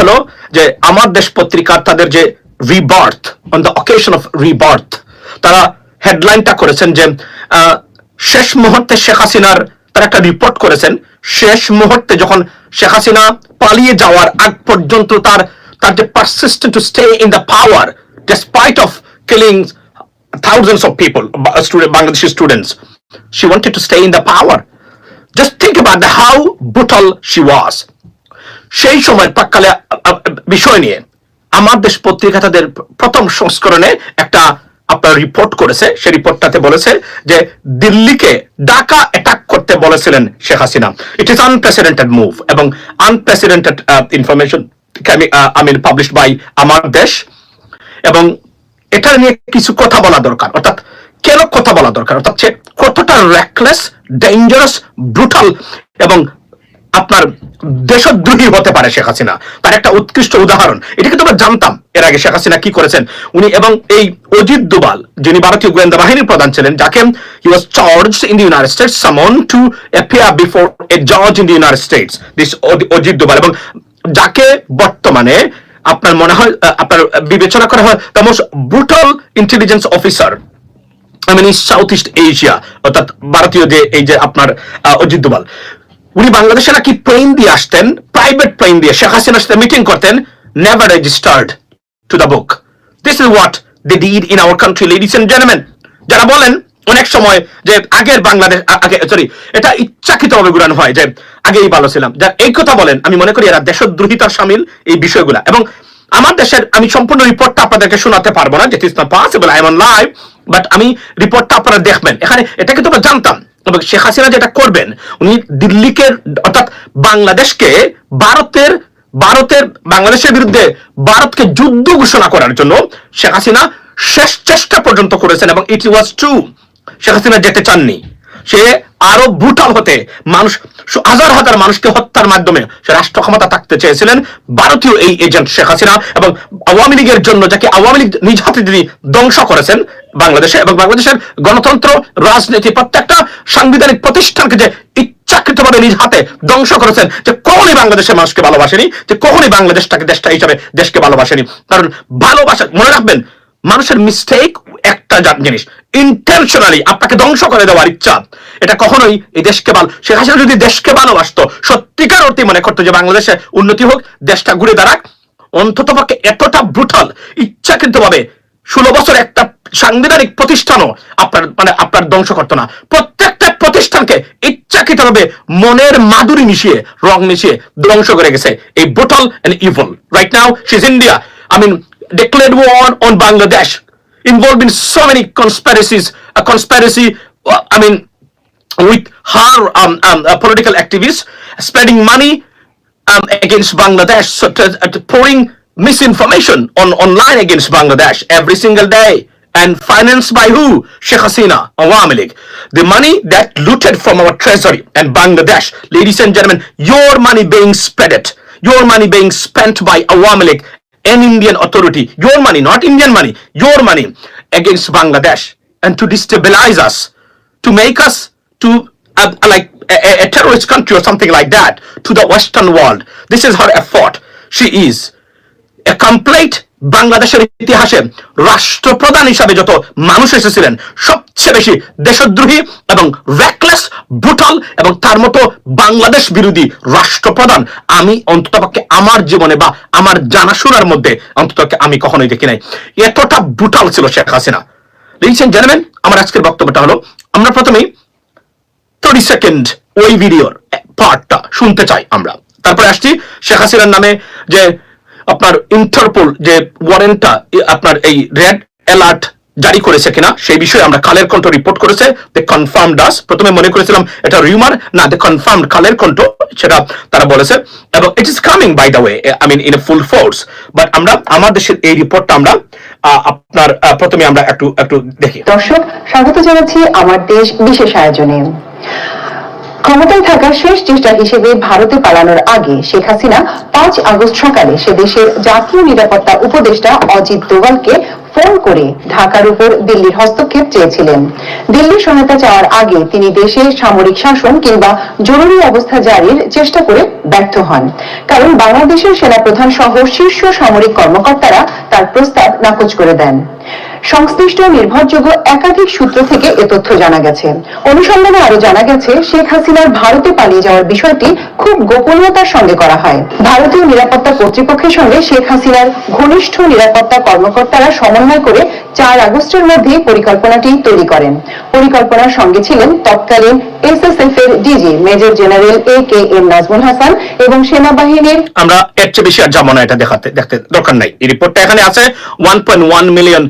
হলো যে আমার দেশ পত্রিকা তাদের যে rebirth on the occasion of rebirth তারা হেডলাইনটা করেছেন যে শেষ মুহূর্তে শেখ হাসিনার তারা একটা রিপোর্ট করেছেন শেষ মুহূর্তে যখন শেখ হাসিনা পালিয়ে যাওয়ার আগ পর্যন্ত তার তার যে persistent to stay in the power of killing thousands of people ba- student Bangladeshi students she wanted to stay in the power. Just think about the, how brutal she সেই সময় আ, বিষয় নিয়ে আমার দেশ পত্রিকা তাদের প্রথম সংস্করণে একটা আপনার রিপোর্ট করেছে। সেই রিপোর্টটাতে বলেছে যে দিল্লিকে ঢাকা অ্যাটাক করতে বলেছিলেন Sheikh Hasina. It is unprecedented move এবং unprecedented information I mean published by Amar Desh. এবং এটা নিয়ে কিছু কথা বলা দরকার। অর্থাৎ কেন কথা বলা দরকার? অর্থাৎ কতটা রেকলেস ডেঞ্জারাস ব্রুটাল এবং আপনার দেশদ্রোহী হতে পারে শেখ হাসিনা। তার একটা উৎকৃষ্ট উদাহরণ। এটা কিন্তু আমরা জানতাম। এর আগে শেখ হাসিনা কি করেছেন? উনি এবং এই অজিত দুবাল যিনি ভারতীয় গোয়েন্দা বাহিনীর প্রধান ছিলেন, যাকে he was charge in the United States summon to appear before a জজ in the United States this Ajit Doval এবং যাকে বর্তমানে আপনার মনে হয় আপনার বিবেচনা করা হয় the most brutal intelligence officer I mean south east Asia অর্থাৎ ভারতীয় যে, এই যে আপনার অজিত দোভাল। উনি বাংলাদেশে নাকি প্লেন দিয়ে আসতেন প্রাইভেট প্লেন দিয়ে। শেখ হাসিনার সাথে মিটিং করতেন never registered to the book this is what they did in our country ladies and gentleman যারা বলেন, অনেক সময় যে আগের বাংলাদেশ আগে সরি এটা ইচ্ছাকৃতভাবে ঘুরানো হয়, যে আগেই ভালো ছিলাম। যা এই কথা বলেন, আমি মনে করি এরা দেশদ্রোহিতার সামিল এই বিষয়গুলা। এবং আমার দেশের, আমি সম্পূর্ণ রিপোর্টটা আপনাদেরকে শোনাতে পারব না, যেটি is not possible I am on live but আমি রিপোর্টটা আপনারা দেখবেন। এখানে এটা কিন্তু আমরা জানতাম। এবং শেখ হাসিনা যেটা করবেন, উনি দিল্লিকে, অর্থাৎ বাংলাদেশকে ভারতের ভারতের, বাংলাদেশের বিরুদ্ধে ভারতকে যুদ্ধ ঘোষণা করার জন্য শেখ হাসিনা শেষ চেষ্টা পর্যন্ত করেছেন এবং it was true Sheikh Hasina যেতে চাননি। সে আরও ব্রুটাল হতে মানুষ হাজার হাজার মানুষকে হত্যার মাধ্যমে সে রাষ্ট্র ক্ষমতা থাকতে চেয়েছিলেন ভারতীয় এই এজেন্ট শেখ হাসিনা এবং আওয়ামী লীগের জন্য যাকে আওয়ামী লীগ নিজ হাতে তিনি ধ্বংস করেছেন বাংলাদেশে এবং বাংলাদেশের গণতন্ত্র, রাজনীতি প্রত্যেকটা সাংবিধানিক প্রতিষ্ঠানকে যে ইচ্ছাকৃতভাবে নিজ হাতে ধ্বংস করেছেন, যে কখনই বাংলাদেশের মানুষকে ভালোবাসেনি, যে কখনই বাংলাদেশটাকে দেশটা হিসাবে দেশকে ভালোবাসেনি। কারণ ভালোবাসা, মনে রাখবেন মানুষের মিস্টেক একটা জিনিস। ইন্টেনশনালি আপনাকে ধ্বংস করে দেওয়ার ইচ্ছা। এটা কখনোই এই দেশকে ভালো শেখ হাসিনা যদি দেশকে ভালোবাসতো, সত্যিকার অর্থে মনে করতো যে বাংলাদেশে উন্নতি হোক, দেশটা ঘুরে দাঁড়াক অন্তত পক্ষে এতটা ব্রুটাল ইচ্ছাকৃত ভাবে ষোলো বছর একটা সাংবিধানিক প্রতিষ্ঠানও আপনার মানে আপনার ধ্বংস করতো না। প্রত্যেকটা প্রতিষ্ঠানকে ইচ্ছাকৃত ভাবে মনের মাধুরী মিশিয়ে, রং মিশিয়ে ধ্বংস করে গেছে। এই brutal and evil right now she's India I mean declared war on Bangladesh, involved in so many conspiracies, a conspiracy, uh, I mean, with her um, um, uh, political activists spending money um, against Bangladesh, so to, uh, to pouring misinformation on online against Bangladesh every single day. And financed by who? Sheikh Hasina, Awami League. The money that looted from our treasury and Bangladesh, ladies and gentlemen, your money being spread, your money being spent by Awami League, an Indian authority, your money, not Indian money, your money against Bangladesh, and to destabilize us, to make us to uh, like a, a- a terrorist country or something like that. To the Western world. This is her effort. She is a complete বাংলাদেশের ইতিহাসে রাষ্ট্রপ্রধান হিসাবে যত মানুষ এসেছিলেন, সবচেয়ে বেশি দেশদ্রোহী এবং র্যাকলেস ব্রুটাল এবং তার মতো বাংলাদেশ বিরোধী রাষ্ট্রপ্রধান আমি অন্ততপক্ষে আমার জীবনে বা আমার জানাশোনার মধ্যে অন্ততপক্ষে আমি কখনোই দেখি নাই। এতটা ব্রুটাল ছিল শেখ হাসিনা। লিখছেন জানবেন আমার আজকের বক্তব্যটা হলো, আমরা প্রথমেই থার্টি সেকেন্ড ওই ভিডিওর পার্টটা শুনতে চাই আমরা। তারপরে আসছি শেখ হাসিনার নামে যে আপনার ইন্টারপোল যে ওয়ারেন্টটা আপনার এই রেড অ্যালার্ট জারি করেছে কিনা, সেই বিষয়ে আমরা কালের কণ্ঠ রিপোর্ট করেছে। দে কনফার্ম ডাস প্রথমে মনে করেছিলাম এটা রিউমার না দে কনফার্ম কালের কণ্ঠ, সেটা তারা বলেছে। এবং it is coming by the way I mean in a full force but আমরা, আমার দেশের এই রিপোর্টটা আমরা আপনার প্রথমে আমরা একটু একটু দেখি। দর্শক, স্বাগত জানাচ্ছি আমার দেশ বিশেষ আয়োজনে। ক্ষমতায় থাকার শেষ চেষ্টা হিসেবে ভারতে পালানোর আগে শেখ হাসিনা পাঁচ আগস্ট সকালে সে দেশের জাতীয় নিরাপত্তা উপদেষ্টা অজিত দোভালকে ফোন করে ঢাকার উপর দিল্লির হস্তক্ষেপ চেয়েছিলেন। দিল্লির সহায়তা চাওয়ার আগে তিনি দেশে সামরিক শাসন কিংবা জরুরি অবস্থা জারির চেষ্টা করে ব্যর্থ হন। কারণ বাংলাদেশের সেনাপ্রধান সহ শীর্ষ সামরিক কর্মকর্তারা তার প্রস্তাব নাকচ করে দেন। সংশ্লিষ্ট নির্ভরযোগ্য একাধিক সূত্র থেকে এ তথ্য জানা গেছে। অনুসন্ধানে আরও জানা গেছে, শেখ হাসিনার ভারতে পালিয়ে যাওয়ার বিষয়টি খুব গোপনীয়তার সঙ্গে করা হয়। ভারতীয় নিরাপত্তা কর্তৃপক্ষের সঙ্গে শেখ হাসিনার ঘনিষ্ঠ নিরাপত্তা কর্মকর্তারা সমন্বয় করে চার আগস্টের মধ্যে পরিকল্পনাটি তৈরি করেন। পরিকল্পনার সঙ্গে ছিলেন তৎকালীন এসএসএফ এর DG major general A K M Nazmul Hasan এবং সেনাবাহিনীর আমরা এর চেয়ে বেশি আর যাব না এটা দেখাতে দেখতে দরকার নাই। এই রিপোর্টটা এখানে আছে। One point one million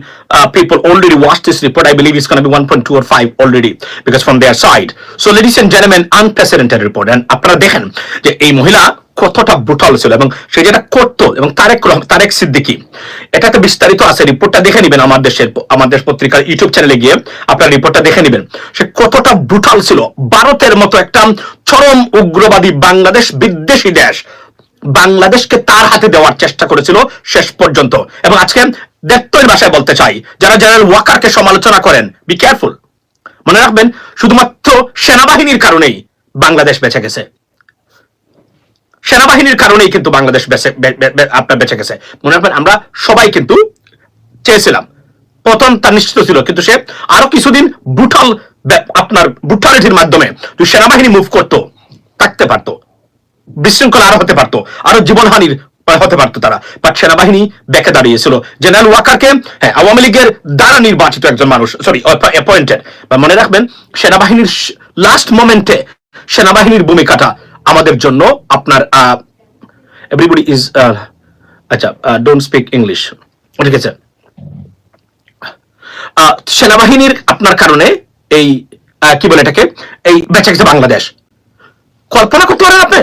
people already watch this report I believe is can be one point two or five already because from there side so ladies and gentleman unprecedented report and আপনারা দেখেন যে এই কতটা brutal ছিল এবং সে যেটা করতো এবং তারেক তারেক সিদ্দিকি, এটাতে বিস্তারিত আছে রিপোর্টটা দেখে নেবেন আমার দেশের পত্রিকার ইউটিউব চ্যানেলে গিয়ে আপনারা রিপোর্টটা দেখে নেবেন। সে কতটা ব্রুটাল ছিল। ভারতের মতো একটা চরম উগ্রবাদী বাংলাদেশ বিদ্বেষী দেশ বাংলাদেশকে তার হাতে দেওয়ার চেষ্টা করেছিল শেষ পর্যন্ত। এবং আজকে দেখতই ভাষায় বলতে চাই, যারা জেনারেল ওয়াকারকে সমালোচনা করেন বি কেয়ারফুল মনে রাখবেন, শুধুমাত্র সেনাবাহিনীর কারণেই বাংলাদেশ বেঁচে গেছে। সেনাবাহিনীর কারণেই কিন্তু বাংলাদেশ আপনার বেঁচে গেছে। মনে রাখবেন, আমরা সবাই কিন্তু চেয়েছিলাম। পতন তার নিশ্চিত ছিল, কিন্তু সে আরও কিছুদিন ব্রুটাল আপনার ব্রুটালিটির মাধ্যমে সেনাবাহিনী মুভ করতো, থাকতে পারতো। বিশৃঙ্খলা আরও হতে পারতো, আরও জীবনহানির হতে পারতো তারা। বাট সেনাবাহিনী বেঁকে দাঁড়িয়েছিল। জেনারেল ওয়াকারকে হ্যাঁ আওয়ামী লীগের দ্বারা নির্বাচিত একজন মানুষ সরি অ্যাপয়েন্টেড বা মনে রাখবেন, সেনাবাহিনীর লাস্ট মোমেন্টে সেনাবাহিনীর ভূমিকাটা আমাদের জন্য আপনার এভরিবডি ইজ আচ্ছা ডোন্ট স্পিক ইংলিশ ঠিক আছে? সেনাবাহিনীর আপনার কারণে এই কি বলে এটাকে? এই বেঁচে গেছে বাংলাদেশ। কল্পনা করতে পারেন আপনি?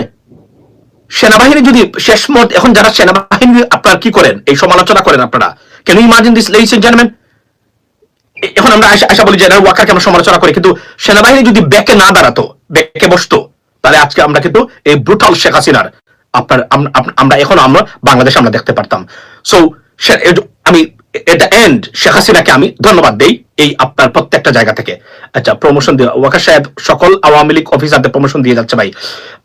সেনাবাহিনী যদি শেষ মত এখন যারা সেনাবাহিনী আপনার কি করেন? এই সমালোচনা করেন আপনারা। কেন imagine this ladies and gentleman এখন আমরা আশা বলি জেনারেল ওয়াকারকে আমরা সমালোচনা করি, কিন্তু সেনাবাহিনী যদি ব্যাকে না দাঁড়াতো, ব্যাকে বসতো, তাহলে আজকে আমরা কিন্তু এই ব্রুটাল শেখ হাসিনার আপনার আম- আম- আমরা এখন আমরা বাংলাদেশ আমরা দেখতে পারতাম। সো আমি এট দ্য এন্ড শেখ হাসিনাকে আমি ধন্যবাদ দেই এই আপনার প্রত্যেকটা জায়গা থেকে। আচ্ছা প্রমোশন দিয়ে ওয়াকার সাহেব সকল আওয়ামী লীগ অফিসারদের প্রমোশন দিয়ে যাচ্ছে ভাই।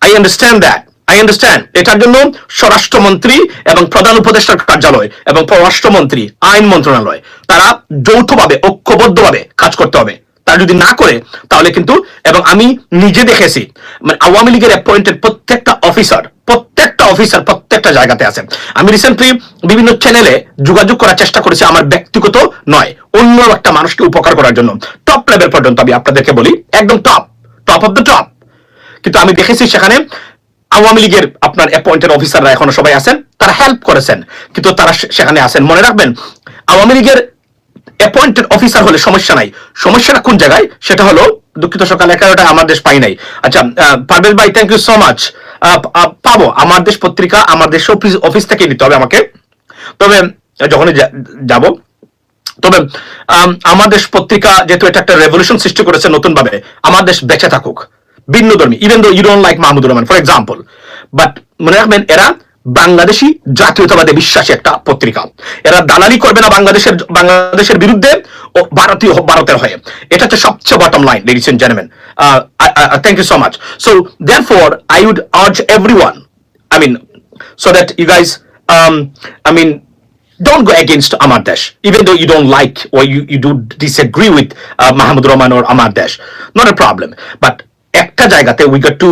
I understand that I understand এটার জন্য স্বরাষ্ট্রমন্ত্রী এবং প্রধান উপদেষ্টার কার্যালয় এবং পররাষ্ট্রমন্ত্রী, আইন মন্ত্রণালয়, তারা যৌথভাবে, ঐক্যবদ্ধভাবে কাজ করতে হবে। তারা যদি না করে, তাহলে কিন্তু, এবং আমি নিজে দেখেছি মানে আওয়ামী লীগের অ্যাপয়েন্টেড প্রত্যেকটা অফিসার প্রত্যেকটা অফিসার প্রত্যেকটা জায়গাতে আছে। আমি রিসেন্টলি বিভিন্ন চ্যানেলে যোগাযোগ করার চেষ্টা করেছি আমার ব্যক্তিগত নয়, অন্য একটা মানুষকে উপকার করার জন্য। টপ লেভেল পর্যন্ত আমি আপনাদেরকে বলি, একদম top top of the top কিন্তু আমি দেখেছি সেখানে আওয়ামী লীগের আপনার অ্যাপয়েন্টেড অফিসাররা এখনও সবাই আছেন তারা হেল্প করেছেন কিন্তু তারা সেখানে আছেন। মনে রাখবেন আওয়ামী লীগের অ্যাপয়েন্টেড অফিসার হলে সমস্যা নাই। সমস্যাটা কোন জায়গায়? সেটা হলো দুঃখিত সকাল এগারোটা আমার দেশ পাই নাই। আচ্ছা পারভেজ ভাই থ্যাংক ইউ সো মাচ পাবো। আমার দেশ পত্রিকা আমার দেশ অফিস অফিস থেকে নিতে হবে আমাকে। তবে যখনই যাব। তবে আম, আমার দেশ পত্রিকা যেহেতু এটা একটা রেভলিউশন সৃষ্টি করেছে নতুন ভাবে আমার দেশ বেঁচে থাকুক। ভিন্ন ধর্মী even though you don't like Mahmudur Rahman for example but মনে রাখবেন এরা বাংলাদেশি জাতীয়তাবাদে বিশ্বাসী একটা পত্রিকা। এরা দালালি করবে না বাংলাদেশের বাংলাদেশের বিরুদ্ধে ও ভারতীয় ভারতের হয়ে। এটা হচ্ছে সবচেয়ে bottom line ladies and gentleman thank you so much so therefore I would urge everyone mean, so that you guys, um, I mean, don't go against Ahmad Dash, even though you don't like or you, you do disagree with uh, Mahmoud Rahman or Ahmad Dash. Not a problem. But একটা জায়গাতে we got to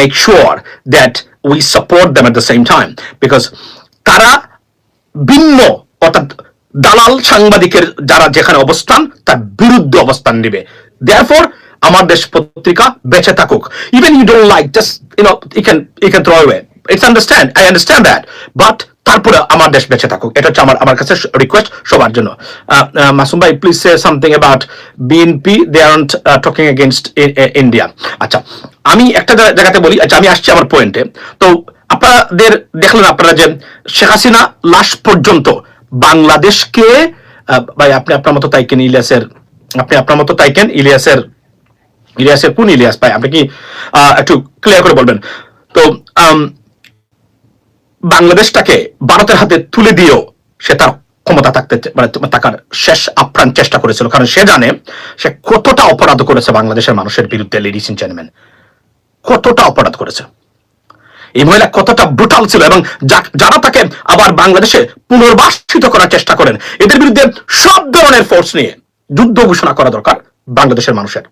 make sure that we support them that the same time because তারা ভিন্ন, অর্থাৎ দালাল সাংবাদিকের যারা যেখানে অবস্থান, তার বিরুদ্ধে অবস্থান নেবে। দেয়ারফর আমার দেশ পত্রিকা বেঁচে থাকুক। Even you don't like just you know you can you can throw away it's understand I understand that but তারপরে আমার দেশ বেঁচে থাকুক। এটা হচ্ছে আমার আমার কাছে রিকোয়েস্ট সবার জন্য। মাসুম ভাই please say something about BNP they aren't talking against India আচ্ছা আমি একটা জায়গা- জায়গাতে বলি আচ্ছা আমি আসছি আমার পয়েন্টে তো আপনাদের দেখলেন আপনারা যে শেখ হাসিনা লাস্ট পর্যন্ত বাংলাদেশকে ভাই, আপনি আপনার মতো তাইকেন ইলিয়াসের, আপনি আপনার মতো তাইকেন ইলিয়াসের ইলিয়াসের কোন ইলিয়াস ভাই? আপনি কি একটু ক্লিয়ার করে বলবেন? তো বাংলাদেশটাকে ভারতের হাতে তুলে দিয়েও সে তার ক্ষমতা থাকতে মানে থাকার শেষ আপ্রাণ চেষ্টা করেছিল। কারণ সে জানে সে কতটা অপরাধ করেছে বাংলাদেশের মানুষের বিরুদ্ধে লেডিস ইন চেয়ারম্যান কতটা অপরাধ করেছে। এই মহিলা কতটা ব্রুটাল ছিল এবং যারা তাকে আবার বাংলাদেশে পুনর্বাসিত করার চেষ্টা করেন, এদের বিরুদ্ধে সব ধরনের ফোর্স নিয়ে যুদ্ধ ঘোষণা করা দরকার বাংলাদেশের মানুষের।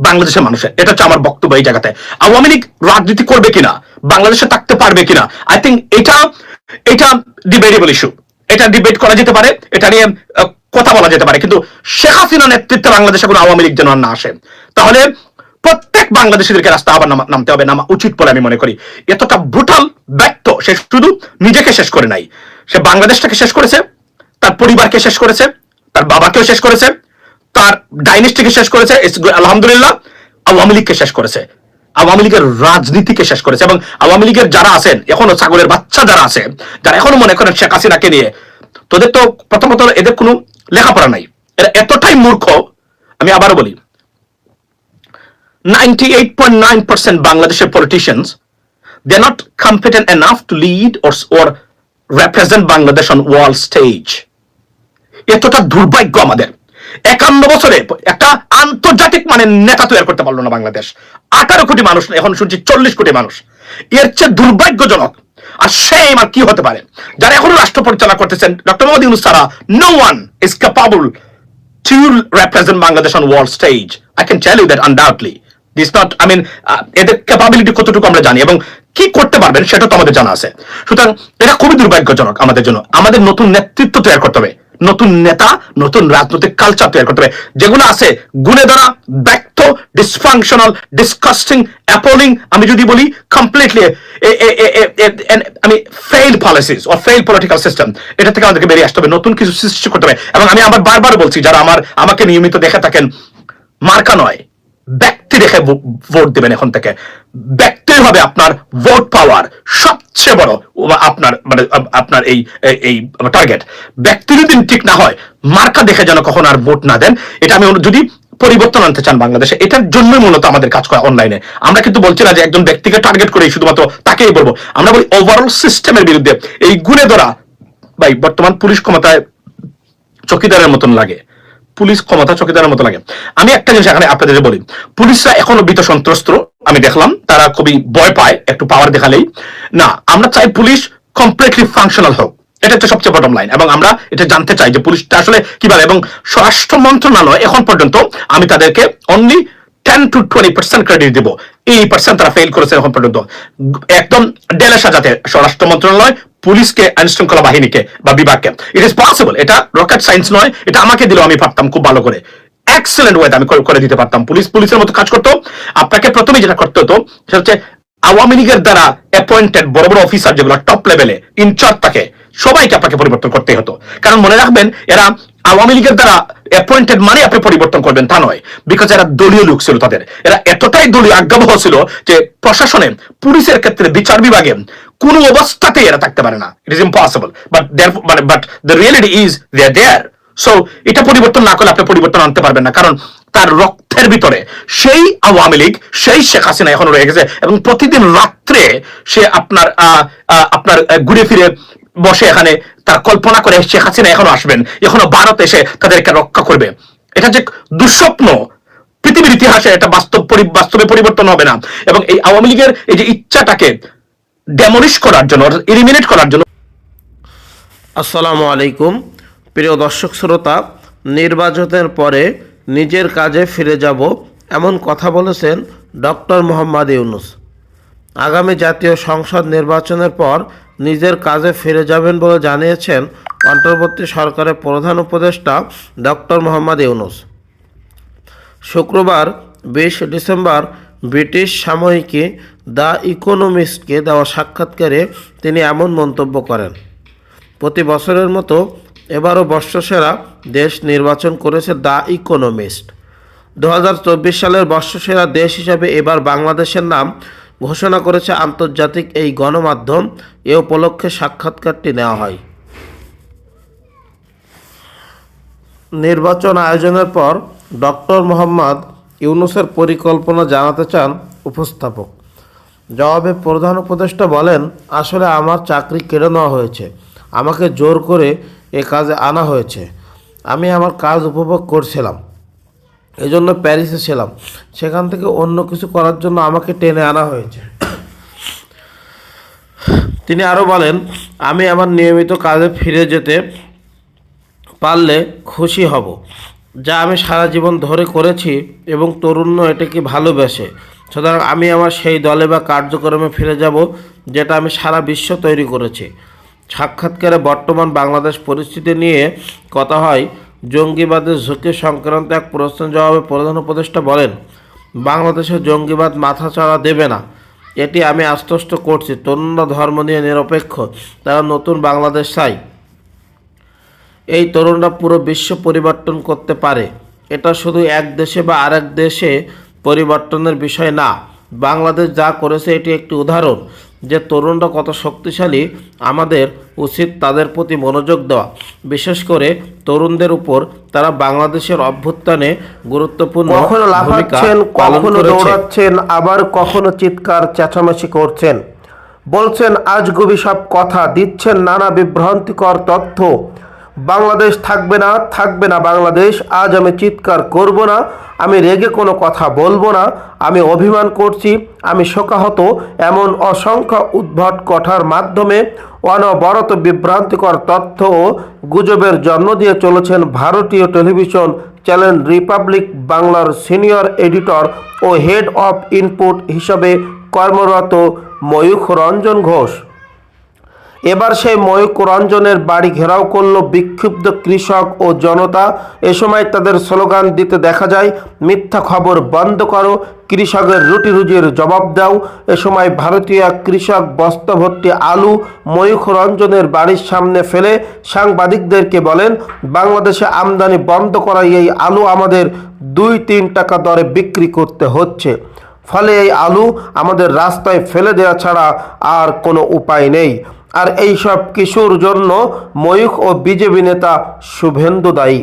বাংলাদেশের মানুষের। এটা হচ্ছে আমার বক্তব্য এই জায়গাতে। আওয়ামী লীগ রাজনীতি করবে কিনা? বাংলাদেশে থাকতে পারবে কিনা? আই থিঙ্ক এটা এটা ডিবেটেবল ইস্যু এটা ডিবেট করা যেতে পারে, এটা নিয়ে কথা বলা যেতে পারে। কিন্তু শেখ হাসিনা নেতৃত্বে বাংলাদেশে কোনো আওয়ামী লীগ যেন না আসে, তাহলে প্রত্যেক বাংলাদেশিদেরকে রাস্তা আবার নামা- নামতে হবে, নামা উচিত বলে আমি মনে করি। এতটা ব্রুটাল ব্যক্ত সে শুধু নিজেকে শেষ করে নাই। সে বাংলাদেশটাকে শেষ করেছে, তার পরিবারকে শেষ করেছে, তার বাবাকেও শেষ করেছে তার ডাইনেস্টিকে শেষ করেছে আলহামদুলিল্লাহ, আওয়ামী লীগকে শেষ করেছে। আওয়ামী লীগের রাজনীতিকে শেষ করেছে এবং আওয়ামী লীগের যারা আছেন, এখনও ছাগলের বাচ্চা যারা আছে, যারা এখনও মনে করেন শেখ হাসিনাকে নিয়ে, তোদের তো প্রথমত এদের কোনো লেখাপড়া নাই। এরা এতটাই মূর্খ, আমি আবার বলি ninety eight point nine percent বাংলাদেশের politicians they are not competent enough to lead or represent Bangladesh on world stage এতটা দুর্ভাগ্য আমাদের। একান্ন বছরে একটা আন্তর্জাতিক মানে নেতা তৈরি করতে পারল না বাংলাদেশ। আঠারো কোটি মানুষ এখন শুনছি চল্লিশ কোটি মানুষ। এর চেয়ে দুর্ভাগ্যজনক আর সেই আর কি হতে পারে? যারা এখনও রাষ্ট্র পরিচালনা করতেছেন doctor Mohammad Yunus Sara no one is capable represent Bangladesh on world stage. I can tell you that undoubtedly. This not, I mean, uh, এদের ক্যাপাবিলিটি কতটুকু আমরা জানি এবং কি করতে পারবেন সেটা তো আমাদের জানা আছে। সুতরাং এটা খুবই দুর্ভাগ্যজনক আমাদের জন্য। আমাদের নতুন নেতৃত্ব তৈরি করতে হবে। নতুন নেতা, নতুন রাজনৈতিক কালচার তৈরি করতে হবে। যেগুলো আছে গুণে দ্বারা ব্যক্ত ডিসফাংশনাল ডিসকাস্টিং অ্যাপোলিং আমি যদি বলি কমপ্লিটলি আমি ফেইল পলিসিস ও ফেইল পলিটিক্যাল সিস্টেম এটা থেকে আমাদেরকে বেরিয়ে আসতে হবে। নতুন কিছু সৃষ্টি করতে হবে। এবং আমি আবার বারবার বলছি, যারা আমার, আমাকে নিয়মিত দেখে থাকেন, মার্কা নয়। ব্যক্তি ভো- ভোট দেবেন এখন থেকে। ব্যক্তি হবে আপনার ভোট পাওয়ার সবচেয়ে বড় আপনার মানে আপনার এই- এই টার্গেট ব্যক্তি যদি ঠিক না হয়, মার্কা দেখে যেন কখন আর ভোট না দেন, এটা আমি যদি পরিবর্তন আনতে চান বাংলাদেশে, এটার জন্য মূলত আমাদের কাজ করা অনলাইনে আমরা কিন্তু বলছি না যে একজন ব্যক্তিকে টার্গেট করে শুধুমাত্র তাকেই বলব। আমরা বলি ওভারঅল সিস্টেমের বিরুদ্ধে। এই গুণে ধরা ভাই, বর্তমান পুলিশ ক্ষমতায় চকিদারের মতন লাগে। পুলিশ ক্ষমতা চকিদারের মতো লাগে। আমি একটা জিনিস এখানে আপনাদের বলি, পুলিশরা এখনও ভীত সন্ত্রস্ত, আমি দেখলাম, তারা খুবই ভয় পায়, একটু পাওয়ার দেখালেই। না, আমরা চাই পুলিশ কমপ্লিটলি ফাংশনাল হোক। এটা হচ্ছে সবচেয়ে বটম লাইন এবং আমরা এটা জানতে চাই যে পুলিশটা আসলে কীভাবে এবং স্বরাষ্ট্র মন্ত্রণালয় এখন পর্যন্ত আমি তাদেরকে only ten to twenty percent credit দিব। এই পার্সেন্ট তারা ফেল করেছে এখন পর্যন্ত। একদম ডেলে সাজাতে স্বরাষ্ট্র মন্ত্রণালয় পুলিশকে আইন শৃঙ্খলা বাহিনীকে বা বিভাগকে। ইট ইস পসিবল এটা রকেট সায়েন্স নয়, এটা আমাকে দিলেও আমি পারতাম খুব ভালো করে। এক্সেলেন্ট ওয়েতে আমি করে দিতে পারতাম। পুলিশ পুলিশের মতো কাজ করতো। আপনাকে প্রথমে যেটা করতে হতো, সেটা হচ্ছে আওয়ামী লীগের দ্বারা অ্যাপয়েন্টেড বড় বড় অফিসার যেগুলো টপ লেভেলে ইনচার্জ থাকে সবাইকে আপনাকে পরিবর্তন করতে হতো। কারণ মনে রাখবেন, এরা আওয়ামী লীগের দ্বারা অ্যাপয়েন্টেড মানে আপনি পরিবর্তন করবেন, তা নয়। বিকজ এরা দলীয় লোক ছিল তাদের। এরা এতটাই দলীয় আজ্ঞাবহ ছিল যে প্রশাসনে, পুলিশের ক্ষেত্রে, বিচার বিভাগে কোন অবস্থাতেই এরা থাকতে পারে না। ইট ইজ ইম্পসিবল বাট মানে but the reality is they there so এটা পরিবর্তন না করলে আপনি পরিবর্তন আনতে পারবেন না। কারণ তার রক্তের ভিতরে সেই আওয়ামী লীগ, সেই শেখ হাসিনা এখনও রয়ে গেছে এবং প্রতিদিন রাত্রে সে আপনার আপনার ঘুরে ফিরে বসে এখানে তার কল্পনা করে শেখ হাসিনা এখনও আসবেন, এখনও ভারত এসে তাদেরকে রক্ষা করবে। এটা যে দুঃস্বপ্ন, পৃথিবীর ইতিহাসে এটা বাস্তব বাস্তবে পরিবর্তন হবে না। এবং এই আওয়ামী লীগের এই যে ইচ্ছাটাকে ডেমলিশ করার জন্য এলিমিনেট করার জন্য আসসালামু আলাইকুম। প্রিয় দর্শক শ্রোতা, নির্বাচনের পরে নিজের কাজে ফিরে যাব, এমন কথা বলেছেন ডক্টর মোহাম্মদ ইউনুস। আগামী জাতীয় সংসদ নির্বাচনের পর নিজের কাজে ফিরে যাবেন বলে জানিয়েছেন অন্তর্বর্তী সরকারের প্রধান উপদেষ্টা ডক্টর মোহাম্মদ ইউনুস। শুক্রবার বিশ ডিসেম্বর ব্রিটিশ সাময়িকী দ্য ইকোনমিস্টকে দেওয়া সাক্ষাৎকারে তিনি এমন মন্তব্য করেন, প্রতি বছরের মতো এবারও বর্ষসেরা দেশ নির্বাচন করেছে দ্য ইকোনমিস্ট। দু হাজার চব্বিশ সালের বর্ষসেরা দেশ হিসাবে এবার বাংলাদেশের নাম ঘোষণা করেছে, আন্তর্জাতিক এই গণমাধ্যম এ উপলক্ষে সাক্ষাৎকারটি নেওয়া হয়। নির্বাচন আয়োজনের পর ডক্টর মোহাম্মদ ইউনুসের পরিকল্পনা জানাতে চান উপস্থাপক। জবাবে প্রধান উপদেষ্টা বলেন, আসলে আমার চাকরি কেড়ে নেওয়া হয়েছে। আমাকে জোর করে এ কাজে আনা হয়েছে। আমি আমার কাজ উপভোগ করছিলাম। এই জন্য প্যারিসে ছিলাম। সেখান থেকে অন্য কিছু করার জন্য আমাকে টেনে আনা হয়েছে। তিনি আরও বলেন, আমি আমার নিয়মিত কাজে ফিরে যেতে পারলে খুশি হব, যা আমি সারা জীবন ধরে করেছি এবং তরুণ্য এটাকে ভালোবেসে। সুতরাং আমি আমার সেই দলে বা কার্যক্রমে ফিরে যাব, যেটা আমি সারা বিশ্ব তৈরি করেছি। সাক্ষাৎকারে বর্তমান বাংলাদেশ পরিস্থিতি নিয়ে কথা হয় জঙ্গিবাদের ঝুঁকি সংক্রান্ত এক প্রশ্নের জবাবে প্রধান উপদেষ্টা বলেন, বাংলাদেশে জঙ্গিবাদ মাথাচাড়া দেবে না। এটি আমি আশ্বস্ত করছি। তরুণরা ধর্ম নিয়ে নিরপেক্ষ। তারা নতুন বাংলাদেশ চাই। এই তরুণরা পুরো বিশ্ব পরিবর্তন করতে পারে। এটা শুধু এক দেশে বা আরেক দেশে পরিবর্তনের বিষয় না। বাংলাদেশ যা করেছে এটি একটি উদাহরণ। যে তরুণরা কত শক্তিশালী আমাদের উচিত তাদের প্রতি মনোযোগ দেওয়া। বিশেষ করে তরুণদের উপর তারা বাংলাদেশের অভ্যুত্থানে গুরুত্বপূর্ণ কখনো লাফাচ্ছেন কখনো দৌড়াচ্ছেন আবার কখনো চিৎকার চেঁচামেচি করছেন। বলছেন আজগুবি সব কথা দিচ্ছেন নানা বিভ্রান্তিকর তথ্য বাংলাদেশ থাকবে না থাকবে না বাংলাদেশ, আজ আমি চিৎকার করব না, আমি রেগে কোনো কথা বলব না, আমি অভিমান করছি, আমি শোকাহত এমন অসংখ্য উদ্ভট কথার মাধ্যমে অনবরত বিভ্রান্তিকর তথ্য ও গুজবের জন্ম দিয়ে চলেছেন ভারতীয় টেলিভিশন চ্যানেল রিপাবলিক বাংলার সিনিয়র এডিটর ও হেড অফ ইনপুট হিসাবে কর্মরত ময়ূখ রঞ্জন ঘোষ। এবার সেই ময়ূক রঞ্জনের বাড়ি ঘেরাও করল বিক্ষুব্ধ কৃষক ও জনতা। এ সময় তাদের স্লোগান দিতে দেখা যায়, মিথ্যা খবর বন্ধ করো, কৃষকের রুটি রুজির জবাব দাও। এ সময় ভারতীয় কৃষক বস্তা ভর্তি আলু ময়ূখ রঞ্জনের বাড়ির সামনে ফেলে সাংবাদিকদেরকে বলেন, বাংলাদেশে আমদানি বন্ধ করা এই আলু আমাদের দুই তিন টাকা দরে বিক্রি করতে হচ্ছে। ফলে এই আলু আমাদের রাস্তায় ফেলে দেওয়া ছাড়া আর কোনো উপায় নেই। আর এই সব কিছুর জন্য ময়ূখ ও বিজেপি নেতা শুভেন্দু দায়ী।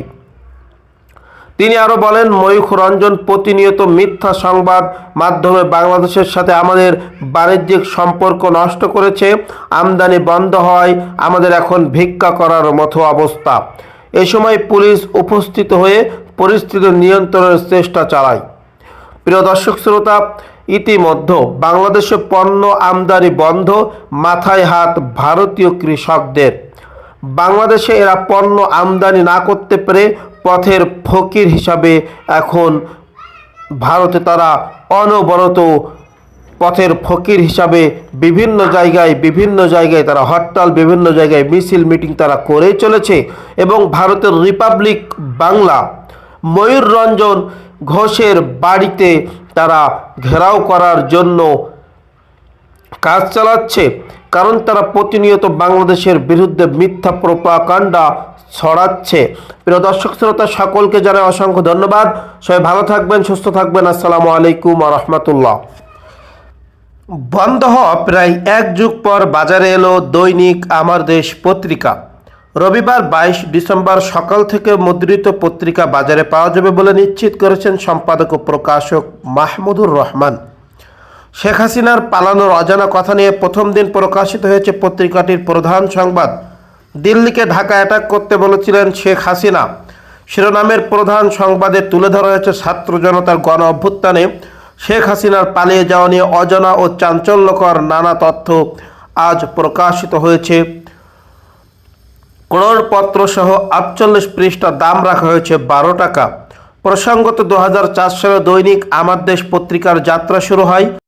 তিনি আরও বলেন, ময়ূখ রঞ্জন প্রতিনিয়ত মিথ্যা সংবাদ মাধ্যমে বাংলাদেশের সাথে আমাদের বাণিজ্যিক সম্পর্ক নষ্ট করেছে, আমদানি বন্ধ হয়, আমাদের এখন ভিক্ষা করার মতো অবস্থা। এ সময় পুলিশ উপস্থিত হয়ে পরিস্থিতি নিয়ন্ত্রণের চেষ্টা চালায়। প্রিয় দর্শক শ্রোতা, ইতিমধ্যে বাংলাদেশে পণ্য আমদানি বন্ধ, মাথায় হাত ভারতীয় কৃষকদের। বাংলাদেশে এরা পণ্য আমদানি না করতে পেরে পথের ফকির হিসাবে এখন ভারতে তারা অনবরত পথের ফকির হিসাবে বিভিন্ন জায়গায় বিভিন্ন জায়গায় তারা হরতাল, বিভিন্ন জায়গায় মিছিল, মিটিং তারা করেই চলেছে এবং ভারতের রিপাবলিক বাংলা ময়ূর রঞ্জন ঘোষের বাড়িতে তারা ঘেরাও করার জন্য কাজ চালাচ্ছে, কারণ তারা প্রতিনিয়ত বাংলাদেশের বিরুদ্ধে মিথ্যা প্রোপাকাণ্ডা ছড়াচ্ছে। প্রিয় দর্শক, শ্রোতা, সকলকে জানাই অসংখ্য ধন্যবাদ। সবাই ভালো থাকবেন, সুস্থ থাকবেন। আসসালামু আলাইকুম রহমতুল্লাহ বন্ধ হওয়া প্রায় এক যুগ পর বাজারে এলো দৈনিক আমার দেশ পত্রিকা। রবিবার বাইশ ডিসেম্বর সকাল থেকে মুদ্রিত পত্রিকা বাজারে পাওয়া যাবে বলে নিশ্চিত করেছেন সম্পাদক ও প্রকাশক মাহমুদুর রহমান। শেখ হাসিনার পালানোর অজানা কথা নিয়ে প্রথম দিন প্রকাশিত হয়েছে পত্রিকাটির প্রধান সংবাদ। দিল্লিকে ঢাকা অ্যাটাক করতে বলেছিলেন শেখ হাসিনা। শিরোনামের প্রধান সংবাদে তুলে ধরা হয়েছে ছাত্র জনতার গণ অভ্যুত্থানে শেখ হাসিনার পালিয়ে যাওয়া নিয়ে অজানা ও চাঞ্চল্যকর নানা তথ্য আজ প্রকাশিত হয়েছে। করোড়পত্র সহ আটচল্লিশ পৃষ্ঠা দাম রাখা হয়েছে বারো টাকা। প্রসঙ্গত দু হাজার চার সালে দৈনিক আমার দেশ পত্রিকার যাত্রা শুরু হয়।